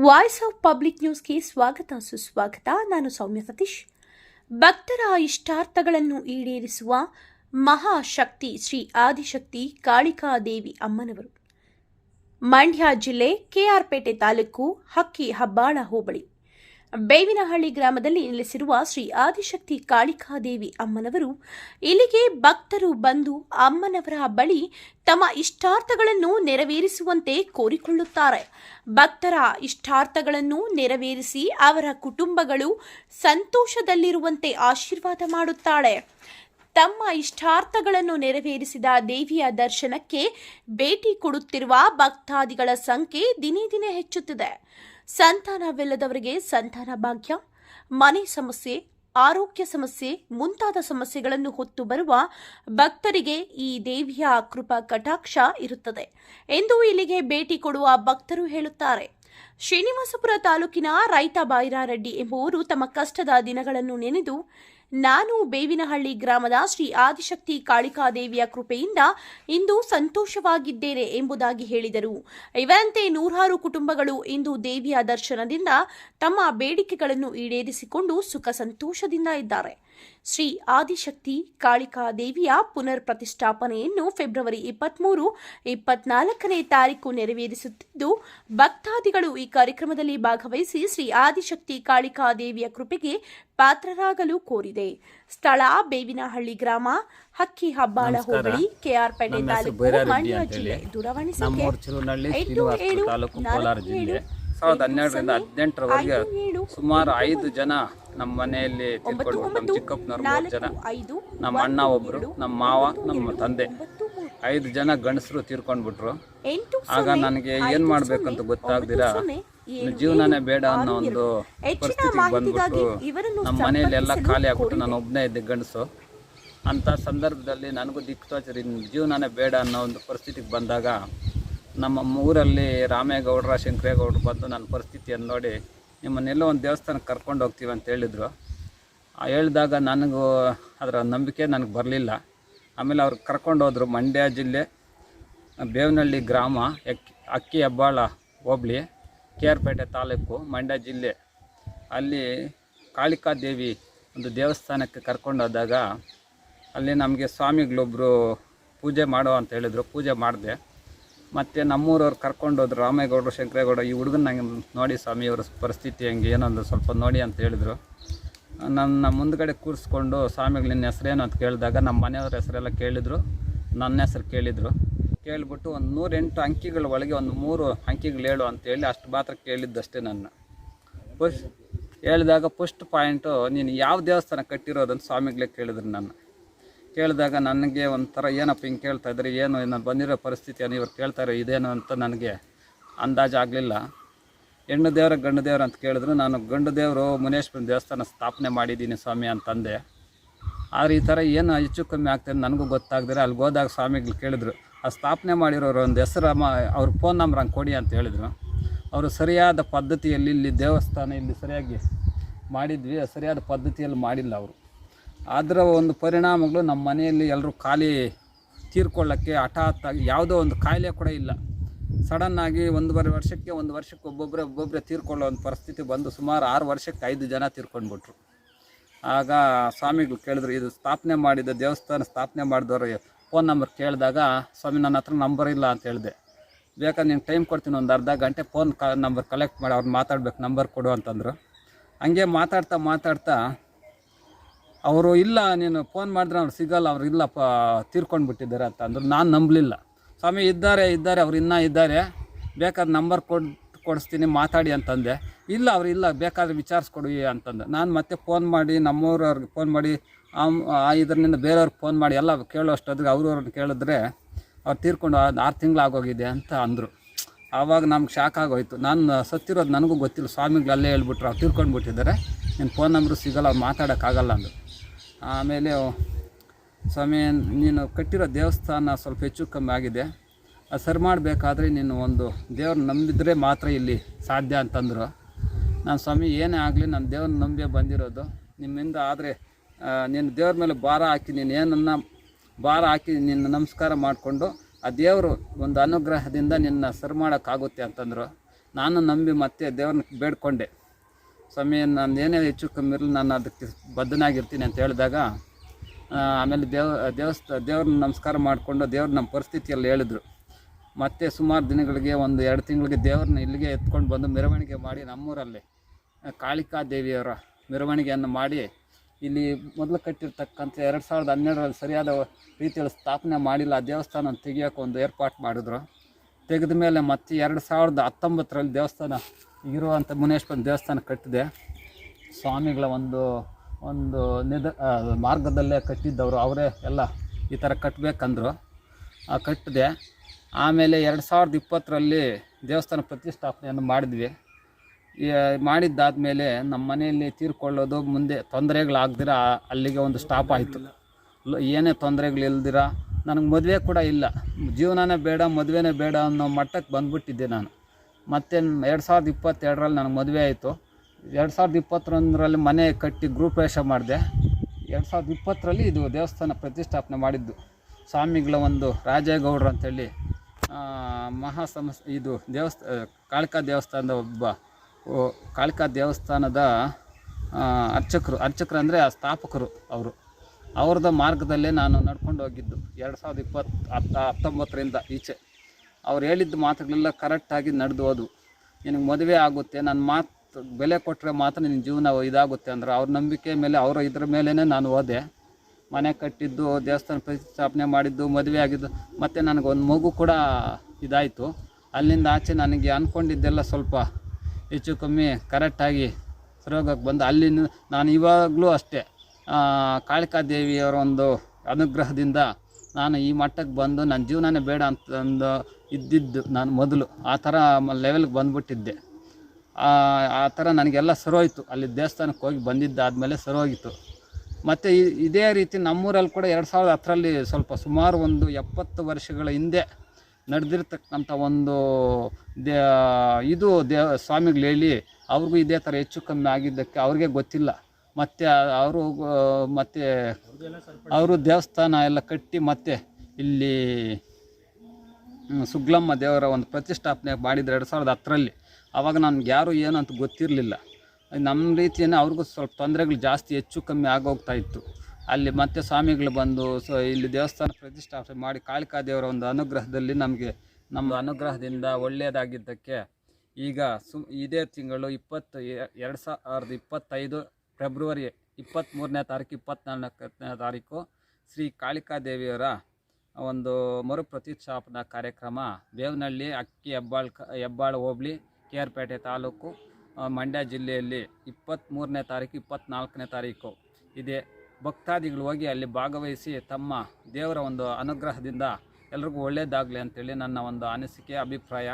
Voice of public ನ್ಯೂಸ್ಗೆ ಸ್ವಾಗತ, ಸುಸ್ವಾಗತ. ನಾನು ಸೌಮ್ಯ ಸತೀಶ್. ಭಕ್ತರ ಇಷ್ಟಾರ್ಥಗಳನ್ನು ಈಡೇರಿಸುವ ಮಹಾಶಕ್ತಿ ಶ್ರೀ ಆದಿಶಕ್ತಿ ಕಾಳಿಕಾದೇವಿ ಅಮ್ಮನವರು. ಮಂಡ್ಯ ಜಿಲ್ಲೆ ಕೆಆರ್ಪೇಟೆ ತಾಲೂಕು ಹಕ್ಕಿ ಹಬ್ಬಾಳ ಹೋಬಳಿ. ಬೇವಿನಹಳ್ಳಿ ಗ್ರಾಮದಲ್ಲಿ ನೆಲೆಸಿರುವ ಶ್ರೀ ಆದಿಶಕ್ತಿ ಕಾಳಿಕಾದೇವಿ ಅಮ್ಮನವರು ಇಲ್ಲಿಗೆ ಭಕ್ತರು ಬಂದು ಅಮ್ಮನವರ ಬಳಿ ತಮ್ಮ ಇಷ್ಟಾರ್ಥಗಳನ್ನು ನೆರವೇರಿಸುವಂತೆ ಕೋರಿಕೊಳ್ಳುತ್ತಾರೆ. ಭಕ್ತರ ಇಷ್ಟಾರ್ಥಗಳನ್ನು ನೆರವೇರಿಸಿ ಅವರ ಕುಟುಂಬಗಳು ಸಂತೋಷದಲ್ಲಿರುವಂತೆ ಆಶೀರ್ವಾದ ಮಾಡುತ್ತಾಳೆ. ತಮ್ಮ ಇಷ್ಟಾರ್ಥಗಳನ್ನು ನೆರವೇರಿಸಿದ ದೇವಿಯ ದರ್ಶನಕ್ಕೆ ಭೇಟಿ ಕೊಡುತ್ತಿರುವ ಭಕ್ತಾದಿಗಳ ಸಂಖ್ಯೆ ದಿನೇ ದಿನೇ ಹೆಚ್ಚುತ್ತಿದೆ. ಸಂತಾನವಿಲ್ಲದವರಿಗೆ ಸಂತಾನ ಭಾಗ್ಯ, ಮನೆ ಸಮಸ್ಯೆ, ಆರೋಗ್ಯ ಸಮಸ್ಯೆ ಮುಂತಾದ ಸಮಸ್ಯೆಗಳನ್ನು ಹೊತ್ತು ಬರುವ ಭಕ್ತರಿಗೆ ಈ ದೇವಿಯ ಕೃಪಾ ಕಟಾಕ್ಷ ಇರುತ್ತದೆ ಎಂದು ಇಲ್ಲಿಗೆ ಭೇಟಿ ಕೊಡುವ ಭಕ್ತರು ಹೇಳುತ್ತಾರೆ. ಶ್ರೀನಿವಾಸಪುರ ತಾಲೂಕಿನ ರೈತ ಬಾಯಿರಾರೆಡ್ಡಿ ಎಂಬುವರು ತಮ್ಮ ಕಷ್ಟದ ದಿನಗಳನ್ನು ನೆನೆದು ನಾನು ಬೇವಿನಹಳ್ಳಿ ಗ್ರಾಮದ ಶ್ರೀ ಆದಿಶಕ್ತಿ ಕಾಳಿಕಾದೇವಿಯ ಕೃಪೆಯಿಂದ ಇಂದು ಸಂತೋಷವಾಗಿದ್ದೇನೆ ಎಂಬುದಾಗಿ ಹೇಳಿದರು. ಇವರಂತೆ ನೂರಾರು ಕುಟುಂಬಗಳು ಇಂದು ದೇವಿಯ ದರ್ಶನದಿಂದ ತಮ್ಮ ಬೇಡಿಕೆಗಳನ್ನು ಈಡೇರಿಸಿಕೊಂಡು ಸುಖ ಸಂತೋಷದಿಂದ ಇದ್ದಾರೆ. ಶ್ರೀ ಆದಿಶಕ್ತಿ ಕಾಳಿಕಾ ದೇವಿಯ ಪುನರ್ ಪ್ರತಿಷ್ಠಾಪನೆಯನ್ನು ಫೆಬ್ರವರಿ ಇಪ್ಪತ್ಮೂರು ಇಪ್ಪತ್ನಾಲ್ಕನೇ ತಾರೀಕು ನೆರವೇರಿಸುತ್ತಿದ್ದು ಭಕ್ತಾದಿಗಳು ಈ ಕಾರ್ಯಕ್ರಮದಲ್ಲಿ ಭಾಗವಹಿಸಿ ಶ್ರೀ ಆದಿಶಕ್ತಿ ಕಾಳಿಕಾ ದೇವಿಯ ಕೃಪೆಗೆ ಪಾತ್ರರಾಗಲು ಕೋರಿದೆ. ಸ್ಥಳ ಬೇವಿನಹಳ್ಳಿ ಗ್ರಾಮ ಹಕ್ಕಿ ಹಬ್ಬಾಳ. ಹೋಬಳಿ ಕೆಆರ್ಪೇಟೆ ತಾಲೂಕು ಮಂಡ್ಯ ಜಿಲ್ಲೆ ದೂರವಾಣಿ ಸಂಖ್ಯೆ ಶ್ರೀನಿವಾಸಪುರ ಏಳು ನಾಲ್ಕು ಏಳು ಸಾವಿರದ ಹನ್ನೆರಡರಿಂದ ಹದಿನೆಂಟರವರೆಗೆ ಸುಮಾರು ಐದು ಜನ ನಮ್ಮ ಮನೆಯಲ್ಲಿ ತಿಳ್ಕೊಂಡು ನಮ್ಮ ಚಿಕ್ಕಪ್ಪನವ್ರು ಮೂರು ಜನ ನಮ್ಮ ಅಣ್ಣ ಒಬ್ಬರು ನಮ್ಮ ಮಾವ ನಮ್ಮ ತಂದೆ ಐದು ಜನ ಗಂಡಸರು ತೀರ್ಕೊಂಡ್ಬಿಟ್ರು. ಆಗ ನನಗೆ ಏನು ಮಾಡಬೇಕಂತ ಗೊತ್ತಾಗ್ದಿರ? ಜೀವನನೇ ಬೇಡ ಅನ್ನೋ ಒಂದು ಪರಿಸ್ಥಿತಿಗೆ ಬಂದ್ಬಿಟ್ಟು ನಮ್ಮ ಮನೆಯಲ್ಲಿ ಎಲ್ಲ ಖಾಲಿ ಆಗ್ಬಿಟ್ಟು ನಾನು ಒಬ್ಬನೇ ಇದ್ದೆ ಗಂಡಸು. ಅಂಥ ಸಂದರ್ಭದಲ್ಲಿ ನನಗೂ ದಿಕ್ಕು ಜೀವನೇ ಜೀವನನೇ ಬೇಡ ಅನ್ನೋ ಒಂದು ಪರಿಸ್ಥಿತಿಗೆ ಬಂದಾಗ ನಮ್ಮ ಊರಲ್ಲಿ ರಾಮೇಗೌಡರ, ಶಂಕರೇಗೌಡರು ಬಂದು ನನ್ನ ಪರಿಸ್ಥಿತಿಯನ್ನು ನೋಡಿ ನಿಮ್ಮನ್ನೆಲ್ಲೋ ಒಂದು ದೇವಸ್ಥಾನಕ್ಕೆ ಕರ್ಕೊಂಡು ಹೋಗ್ತೀವಿ ಅಂತ ಹೇಳಿದರು. ಹೇಳಿದಾಗ ನನಗೂ ಅದರ ನಂಬಿಕೆ ನನಗೆ ಬರಲಿಲ್ಲ. ಆಮೇಲೆ ಅವ್ರು ಕರ್ಕೊಂಡು ಹೋದರು ಮಂಡ್ಯ ಜಿಲ್ಲೆ, ಬೇವನಹಳ್ಳಿ ಗ್ರಾಮ ಎಕ್ಕಿ ಅಕ್ಕಿ ಹೆಬ್ಬಾಳ ಹೋಬಳಿ ಕೆ ಆರ್ ಪೇಟೆ ತಾಲೂಕು ಮಂಡ್ಯ ಜಿಲ್ಲೆ. ಅಲ್ಲಿ ಕಾಳಿಕಾ ದೇವಿ ಒಂದು ದೇವಸ್ಥಾನಕ್ಕೆ ಕರ್ಕೊಂಡು ಹೋದಾಗ ಅಲ್ಲಿ ನಮಗೆ ಸ್ವಾಮಿಗಳೊಬ್ಬರು ಪೂಜೆ ಮಾಡೋ ಅಂತ ಹೇಳಿದರು. ಪೂಜೆ ಮಾಡಿದೆ. ಮತ್ತು ನಮ್ಮೂರವ್ರು ಕರ್ಕೊಂಡು ಹೋದ್ರು ರಾಮೇಗೌಡರು ಶಂಕರೇಗೌಡ ಈ ಹುಡುಗನ ನಂಗೆ ನೋಡಿ ಸ್ವಾಮಿ ಅವರ ಪರಿಸ್ಥಿತಿ ಹೆಂಗೆ ಏನೊಂದು ಸ್ವಲ್ಪ ನೋಡಿ ಅಂತ ಹೇಳಿದರು. ನನ್ನ ಮುಂದ್ಗಡೆ ಕೂರಿಸ್ಕೊಂಡು ಸ್ವಾಮಿಗಳು ನಿನ್ನ ಏನು ಅಂತ ಕೇಳಿದಾಗ ನಮ್ಮ ಮನೆಯವ್ರ ಹೆಸರೆಲ್ಲ ಕೇಳಿದರು, ನನ್ನ ಹೆಸರು ಕೇಳಿದರು. ಕೇಳಿಬಿಟ್ಟು ಒಂದು ನೂರೆಂಟು ಅಂಕಿಗಳ ಒಳಗೆ ಒಂದು ಮೂರು ಅಂಕಿಗಳು ಹೇಳು ಅಂತೇಳಿ ಅಷ್ಟು ಮಾತ್ರ ಕೇಳಿದ್ದಷ್ಟೇ ನನ್ನ. ಫಸ್ಟ್ ಹೇಳಿದಾಗ ಫಸ್ಟ್ ಪಾಯಿಂಟು, ನೀನು ಯಾವ ದೇವಸ್ಥಾನ ಕಟ್ಟಿರೋದಂತ ಸ್ವಾಮಿಗಳೇ ಕೇಳಿದ್ರು ನನ್ನ. ಕೇಳಿದಾಗ ನನಗೆ ಒಂಥರ, ಏನಪ್ಪ ಹಿಂಗೆ ಕೇಳ್ತಾ ಇದ್ದಾರೆ ಏನು ನಾನು ಬಂದಿರೋ ಪರಿಸ್ಥಿತಿಯನ್ನು ಇವ್ರು ಕೇಳ್ತಾರೆ ಇದೇನು ಅಂತ ನನಗೆ ಅಂದಾಜು ಆಗಲಿಲ್ಲ. ಹೆಣ್ಣು ದೇವರ, ಗಂಡು ದೇವ್ರ ಅಂತ ಕೇಳಿದ್ರು. ನಾನು ಗಂಡು ದೇವರು ಮುನೇಶ್ವರನ ದೇವಸ್ಥಾನ ಸ್ಥಾಪನೆ ಮಾಡಿದ್ದೀನಿ ಸ್ವಾಮಿ ಅಂತಂದೆ. ಆದ್ರೆ ಈ ಥರ ಏನು ಹೆಚ್ಚು ಕಮ್ಮಿ ಆಗ್ತದೆ ನನಗೂ ಗೊತ್ತಾಗ್ದಿರ ಅಲ್ಲಿ ಹೋದಾಗ ಸ್ವಾಮಿಗಳು ಕೇಳಿದ್ರು, ಆ ಸ್ಥಾಪನೆ ಮಾಡಿರೋರು ಒಂದು ಹೆಸರು ಅವ್ರ ಫೋನ್ ನಂಬರ್ ಹಂಗೆ ಕೊಡಿ ಅಂತ ಹೇಳಿದರು. ಅವರು ಸರಿಯಾದ ಪದ್ಧತಿಯಲ್ಲಿ ಇಲ್ಲಿ ದೇವಸ್ಥಾನ ಇಲ್ಲಿ ಸರಿಯಾಗಿ ಮಾಡಿದ್ವಿ. ಸರಿಯಾದ ಪದ್ಧತಿಯಲ್ಲಿ ಮಾಡಿಲ್ಲ ಅವರು. ಅದರ ಒಂದು ಪರಿಣಾಮಗಳು ನಮ್ಮ ಮನೆಯಲ್ಲಿ ಎಲ್ಲರೂ ಖಾಲಿ ತೀರ್ಕೊಳ್ಳೋಕ್ಕೆ ಹಠಾತ್ತಾಗಿ ಯಾವುದೋ ಒಂದು ಕಾಯಿಲೆ ಕೂಡ ಇಲ್ಲ. ಸಡನ್ನಾಗಿ ಒಂದೂವರೆ ವರ್ಷಕ್ಕೆ ಒಂದು ವರ್ಷಕ್ಕೆ ಒಬ್ಬೊಬ್ಬರೇ ಒಬ್ಬೊಬ್ಬರೇ ತೀರ್ಕೊಳ್ಳೋ ಒಂದು ಪರಿಸ್ಥಿತಿ ಬಂದು ಸುಮಾರು ಆರು ವರ್ಷಕ್ಕೆ ಐದು ಜನ ತೀರ್ಕೊಂಡ್ಬಿಟ್ರು. ಆಗ ಸ್ವಾಮಿಗಳು ಕೇಳಿದ್ರು, ಇದು ಸ್ಥಾಪನೆ ಮಾಡಿದ ದೇವಸ್ಥಾನ ಸ್ಥಾಪನೆ ಮಾಡಿದವರು ಫೋನ್ ನಂಬರ್ ಕೇಳಿದಾಗ, ಸ್ವಾಮಿ, ನನ್ನ ಹತ್ರ ನಂಬರ್ ಇಲ್ಲ ಅಂತ ಹೇಳಿದೆ. ಬೇಕಾದ್ರೆ ನೀನು ಟೈಮ್ ಕೊಡ್ತೀನಿ, ಒಂದು ಅರ್ಧ ಗಂಟೆ ಫೋನ್ ಕ ನಂಬರ್ ಕಲೆಕ್ಟ್ ಮಾಡಿ ಅವ್ರನ್ನ ಮಾತಾಡ್ಬೇಕು, ನಂಬರ್ ಕೊಡು ಅಂತಂದರು. ಹಂಗೆ ಮಾತಾಡ್ತಾ ಮಾತಾಡ್ತಾ ಅವರು, ಇಲ್ಲ, ನೀನು ಫೋನ್ ಮಾಡಿದ್ರೆ ಅವ್ರು ಸಿಗಲ್ಲ, ಅವ್ರು ಇಲ್ಲಪ್ಪ ತೀರ್ಕೊಂಡು ಬಿಟ್ಟಿದ್ದಾರೆ ಅಂತ. ಅಂದರು, ನಾನು ನಂಬಲಿಲ್ಲ. ಸ್ವಾಮಿ, ಇದ್ದಾರೆ ಇದ್ದಾರೆ, ಅವ್ರು ಇನ್ನೂ ಇದ್ದಾರೆ. ಬೇಕಾದ್ರೆ ನಂಬರ್ ಕೊಟ್ಟು ಕೊಡಿಸ್ತೀನಿ, ಮಾತಾಡಿ ಅಂತಂದೆ. ಇಲ್ಲ, ಅವ್ರು ಇಲ್ಲ, ಬೇಕಾದ್ರೆ ವಿಚಾರಿಸ್ಕೊಡಿ ಅಂತಂದೆ. ನಾನು ಮತ್ತೆ ಫೋನ್ ಮಾಡಿ, ನಮ್ಮೂರವ್ರಿಗೆ ಫೋನ್ ಮಾಡಿ ಆ ಇದರಿಂದ ಬೇರೆಯವ್ರಿಗೆ ಫೋನ್ ಮಾಡಿ, ಎಲ್ಲ ಕೇಳೋ ಅಷ್ಟೊತ್ತಿಗೆ ಅವ್ರವ್ರನ್ನ ಕೇಳಿದ್ರೆ, ಅವ್ರು ತೀರ್ಕೊಂಡು ಆರು ತಿಂಗಳು ಆಗೋಗಿದೆ ಅಂತ ಅಂದರು. ಆವಾಗ ನಮ್ಗೆ ಶಾಕ್ ಆಗೋಯ್ತು. ನಾನು ಸತ್ತಿರೋದು ನನಗೂ ಗೊತ್ತಿಲ್ಲ. ಸ್ವಾಮಿಗಳು ಅಲ್ಲೇ ಹೇಳ್ಬಿಟ್ರು, ಅವ್ರು ತೀರ್ಕೊಂಡು ಬಿಟ್ಟಿದ್ದಾರೆ ನಿನ್ನ ಫೋನ್ ನಂಬರು ಸಿಗಲ್ಲ, ಅವ್ರು ಮಾತಾಡೋಕ್ಕಾಗಲ್ಲ ಅಂದರು. ಆಮೇಲೆ ಸ್ವಾಮಿ, ನೀನು ಕಟ್ಟಿರೋ ದೇವಸ್ಥಾನ ಸ್ವಲ್ಪ ಹೆಚ್ಚು ಕಮ್ಮಿ ಆಗಿದೆ. ಅದು ಸರಿ ಮಾಡಬೇಕಾದ್ರೆ ನೀನು ಒಂದು ದೇವ್ರನ್ನ ನಂಬಿದ್ರೆ ಮಾತ್ರ ಇಲ್ಲಿ ಸಾಧ್ಯ ಅಂತಂದರು. ನಾನು ಸ್ವಾಮಿ, ಏನೇ ಆಗಲಿ ನಾನು ದೇವ್ರನ್ನ ನಂಬಿ ಬಂದಿರೋದು. ನಿಮ್ಮಿಂದ ಆದರೆ ನೀನು ದೇವ್ರ ಮೇಲೆ ಭಾರ ಹಾಕಿ, ನೀನು ಏನನ್ನ ಭಾರ ಹಾಕಿ ನಿನ್ನ ನಮಸ್ಕಾರ ಮಾಡಿಕೊಂಡು, ಆ ದೇವರು ಒಂದು ಅನುಗ್ರಹದಿಂದ ನಿನ್ನ ಸರಿ ಮಾಡೋಕ್ಕಾಗುತ್ತೆ ಅಂತಂದರು. ನಾನು ನಂಬಿ ಮತ್ತೆ ದೇವ್ರನ್ನ ಬೇಡ್ಕೊಂಡೆ. ಸ್ವಾಮಿ, ನಾನು ಏನೇ ಹೆಚ್ಚು ಕಮ್ಮಿ ಇರಲಿ ನಾನು ಅದಕ್ಕೆ ಬದ್ಧನಾಗಿರ್ತೀನಿ ಅಂತ ಹೇಳಿದಾಗ ಆಮೇಲೆ ದೇವ, ದೇವಸ್ಥ, ದೇವ್ರನ್ನ ನಮಸ್ಕಾರ ಮಾಡಿಕೊಂಡು ದೇವ್ರ ನಮ್ಮ ಪರಿಸ್ಥಿತಿಯಲ್ಲಿ ಹೇಳಿದರು. ಮತ್ತೆ ಸುಮಾರು ದಿನಗಳಿಗೆ, ಒಂದು ಎರಡು ತಿಂಗಳಿಗೆ ದೇವ್ರನ್ನ ಇಲ್ಲಿಗೆ ಎತ್ಕೊಂಡು ಬಂದು ಮೆರವಣಿಗೆ ಮಾಡಿ ನಮ್ಮೂರಲ್ಲಿ ಕಾಳಿಕಾ ದೇವಿಯವರ ಮೆರವಣಿಗೆಯನ್ನು ಮಾಡಿ ಇಲ್ಲಿ ಮೊದಲು ಕಟ್ಟಿರ್ತಕ್ಕಂಥ ಎರಡು ಸಾವಿರದ ಹನ್ನೆರಡರಲ್ಲಿ ಸರಿಯಾದ ರೀತಿಯಲ್ಲಿ ಸ್ಥಾಪನೆ ಮಾಡಿಲ್ಲ. ಆ ದೇವಸ್ಥಾನ ತೆಗಿಯೋಕೆ ಒಂದು ಏರ್ಪಾಟ್ ಮಾಡಿದ್ರು. ತೆಗೆದ ಮೇಲೆ ಮತ್ತೆ ಎರಡು ಸಾವಿರದ ಹತ್ತೊಂಬತ್ತರಲ್ಲಿ ದೇವಸ್ಥಾನ ಇರುವಂಥ ಮುನೇಶ್ವರ ದೇವಸ್ಥಾನ ಕಟ್ಟಿದೆ. ಸ್ವಾಮಿಗಳ ಒಂದು ಒಂದು ನಿದ ಮಾರ್ಗದಲ್ಲೇ ಕಟ್ಟಿದ್ದವರು, ಅವರೇ ಎಲ್ಲ ಈ ಥರ ಕಟ್ಟಬೇಕಂದ್ರು ಕಟ್ಟಿದೆ. ಆಮೇಲೆ ಎರಡು ಸಾವಿರದ ಇಪ್ಪತ್ತರಲ್ಲಿ ದೇವಸ್ಥಾನ ಪ್ರತಿಷ್ಠಾಪನೆಯನ್ನು ಮಾಡಿದ್ವಿ. ಮಾಡಿದ್ದಾದ ಮಾಡಿದ್ದಾದಮೇಲೆ ನಮ್ಮ ಮನೆಯಲ್ಲಿ ತೀರ್ಕೊಳ್ಳೋದು ಮುಂದೆ ತೊಂದರೆಗಳಾಗ್ದಿರ ಅಲ್ಲಿಗೆ ಒಂದು ಸ್ಟಾಪ್ ಆಯಿತು. ಏನೇ ತೊಂದರೆಗಳಿಲ್ದಿರ, ನನಗೆ ಮದುವೆ ಕೂಡ ಇಲ್ಲ. ಜೀವನನೇ ಬೇಡ, ಮದುವೆನೇ ಬೇಡ ಅನ್ನೋ ಮಟ್ಟಕ್ಕೆ ಬಂದುಬಿಟ್ಟಿದ್ದೆ ನಾನು. ಮತ್ತೆ ಎರಡು ಸಾವಿರದ ಇಪ್ಪತ್ತೆರಡರಲ್ಲಿ ನನಗೆ ಮದುವೆ ಆಯಿತು. ಎರಡು ಸಾವಿರದ ಇಪ್ಪತ್ತೊಂದರಲ್ಲಿ ಮನೆ ಕಟ್ಟಿ ಗೃಹಪ್ರವೇಶ ಮಾಡಿದೆ. ಎರಡು ಸಾವಿರದ ಇಪ್ಪತ್ತರಲ್ಲಿ ಇದು ದೇವಸ್ಥಾನ ಪ್ರತಿಷ್ಠಾಪನೆ ಮಾಡಿದ್ದು. ಸ್ವಾಮಿಗಳ ಒಂದು ರಾಜೇಗೌಡರು ಅಂತೇಳಿ ಮಹಾ ಇದು ದೇವಸ್ಥ ಕಾಳಿಕಾ ದೇವಸ್ಥಾನದ ಒಬ್ಬ ಕಾಳಿಕಾ ದೇವಸ್ಥಾನದ ಅರ್ಚಕರು ಅರ್ಚಕರು ಅಂದರೆ ಆ ಸ್ಥಾಪಕರು ಅವರು. ಅವ್ರದ ಮಾರ್ಗದಲ್ಲೇ ನಾನು ನಡ್ಕೊಂಡು ಹೋಗಿದ್ದು. ಎರಡು ಸಾವಿರದ ಇಪ್ಪತ್ತು ಹತ್ತ, ಹತ್ತೊಂಬತ್ತರಿಂದ ಈಚೆ. ಅವ್ರು ಹೇಳಿದ್ದ ಮಾತುಗಳೆಲ್ಲ ಕರೆಕ್ಟಾಗಿ ನಡೆದು ಹೋದ್ವು ನಿನಗೆ ಮದುವೆ ಆಗುತ್ತೆ ನನ್ನ ಮಾತು, ಬೆಲೆ ಕೊಟ್ಟರೆ ಮಾತ್ರ ನಿನ್ನ ಜೀವನ ಇದಾಗುತ್ತೆ ಅಂದ್ರೆ. ಅವ್ರ ನಂಬಿಕೆ ಮೇಲೆ, ಅವರ ಇದ್ರ ಮೇಲೇ ನಾನು ಹೋದೆ. ಮನೆ ಕಟ್ಟಿದ್ದು, ದೇವಸ್ಥಾನ ಪ್ರತಿಷ್ಠಾಪನೆ ಮಾಡಿದ್ದು, ಮದುವೆ ಆಗಿದ್ದು, ಮತ್ತು ನನಗೊಂದು ಮಗು ಕೂಡ ಇದಾಯಿತು. ಅಲ್ಲಿಂದ ಆಚೆ ನನಗೆ ಅಂದ್ಕೊಂಡಿದ್ದೆಲ್ಲ ಸ್ವಲ್ಪ ಹೆಚ್ಚು ಕಮ್ಮಿ ಕರೆಕ್ಟಾಗಿ ಸರೋಗಕ್ಕೆ ಬಂದು ಅಲ್ಲಿ ನಾನು ಇವಾಗಲೂ ಅಷ್ಟೇ ಕಾಳಿಕಾದೇವಿಯವರ ಕಾಳಿಕಾ ದೇವಿಯವರ ಒಂದು ಅನುಗ್ರಹದಿಂದ ನಾನು ಈ ಮಟ್ಟಕ್ಕೆ ಬಂದು ನನ್ನ ಜೀವನನೇ ಬೇಡ ಅಂತಂದು ಇದ್ದಿದ್ದು ನಾನು ಮೊದಲು. ಆ ಥರ ಲೆವೆಲ್ಗೆ ಬಂದುಬಿಟ್ಟಿದ್ದೆ. ಆ ಥರ ನನಗೆಲ್ಲ ಸರೋಯ್ತು ಅಲ್ಲಿ ದೇವಸ್ಥಾನಕ್ಕೆ ಹೋಗಿ ಬಂದಿದ್ದಾದಮೇಲೆ ಸರೋಗಿತ್ತು ಮತ್ತು ಇದೇ ರೀತಿ ನಮ್ಮೂರಲ್ಲಿ ಕೂಡ ಎರಡು ಸಾವಿರದ ಹತ್ತರಲ್ಲಿ ಸ್ವಲ್ಪ ಸುಮಾರು ಒಂದು ಎಪ್ಪತ್ತು ವರ್ಷಗಳ ಹಿಂದೆ ನಡೆದಿರ್ತಕ್ಕಂಥ ಒಂದು ದೇ, ಇದು ದೇವ ಸ್ವಾಮಿಗಳು ಹೇಳಿ ಅವ್ರಿಗೂ ಇದೇ ಥರ ಹೆಚ್ಚು ಕಮ್ಮಿ ಆಗಿದ್ದಕ್ಕೆ ಅವ್ರಿಗೆ ಗೊತ್ತಿಲ್ಲ. ಮತ್ತು ಅವರು ಮತ್ತು ಅವರು ದೇವಸ್ಥಾನ ಎಲ್ಲ ಕಟ್ಟಿ ಮತ್ತೆ ಇಲ್ಲಿ ಸುಗ್ಲಮ್ಮ ದೇವರ ಒಂದು ಪ್ರತಿಷ್ಠಾಪನೆ ಮಾಡಿದ್ರು ಎರಡು ಸಾವಿರದ ಹತ್ತರಲ್ಲಿ. ಆವಾಗ ನನಗೆ ಯಾರು ಏನು ಅಂತ ಗೊತ್ತಿರಲಿಲ್ಲ. ನಮ್ಮ ರೀತಿಯೇ ಅವ್ರಿಗೂ ಸ್ವಲ್ಪ ತೊಂದರೆಗಳು ಜಾಸ್ತಿ ಹೆಚ್ಚು ಕಮ್ಮಿ ಆಗೋಗ್ತಾ ಇತ್ತು. ಅಲ್ಲಿ ಮತ್ತೆ ಸ್ವಾಮಿಗಳು ಬಂದು ಸೊ, ಇಲ್ಲಿ ದೇವಸ್ಥಾನ ಪ್ರತಿಷ್ಠಾಪನೆ ಮಾಡಿ ಕಾಳಿಕಾ ದೇವರ ಒಂದು ಅನುಗ್ರಹದಲ್ಲಿ ನಮಗೆ, ನಮ್ಮ ಅನುಗ್ರಹದಿಂದ ಒಳ್ಳೆಯದಾಗಿದ್ದಕ್ಕೆ ಈಗ ಸು, ಇದೇ ತಿಂಗಳು ಇಪ್ಪತ್ತು ಎರಡು ಸಾವಿರದ ಇಪ್ಪತ್ತೈದು ಫೆಬ್ರವರಿ ಇಪ್ಪತ್ತ್ಮೂರನೇ ತಾರೀಕು ಇಪ್ಪತ್ತ್ನಾಲ್ಕನೇ ತಾರೀಕು ಶ್ರೀ ಕಾಳಿಕಾ ದೇವಿಯವರ ಒಂದು ಮರು ಪ್ರತಿಷ್ಠಾಪನಾ ಕಾರ್ಯಕ್ರಮ ಬೇವನಹಳ್ಳಿ, ಅಕ್ಕಿ ಹೆಬ್ಬಾಳ್ ಹೆಬ್ಬಾಳ್ ಹೋಬಳಿ ಕೆ ಆರ್ ಪೇಟೆ ತಾಲೂಕು ಮಂಡ್ಯ ಜಿಲ್ಲೆಯಲ್ಲಿ ಇಪ್ಪತ್ತ್ಮೂರನೇ ತಾರೀಕು ಇಪ್ಪತ್ತ್ನಾಲ್ಕನೇ ತಾರೀಕು. ಇದೆ ಭಕ್ತಾದಿಗಳು ಹೋಗಿ ಅಲ್ಲಿ ಭಾಗವಹಿಸಿ ತಮ್ಮ ದೇವರ ಒಂದು ಅನುಗ್ರಹದಿಂದ ಎಲ್ರಿಗೂ ಒಳ್ಳೆಯದಾಗಲಿ ಅಂತೇಳಿ ನನ್ನ ಒಂದು ಅನಿಸಿಕೆ, ಅಭಿಪ್ರಾಯ.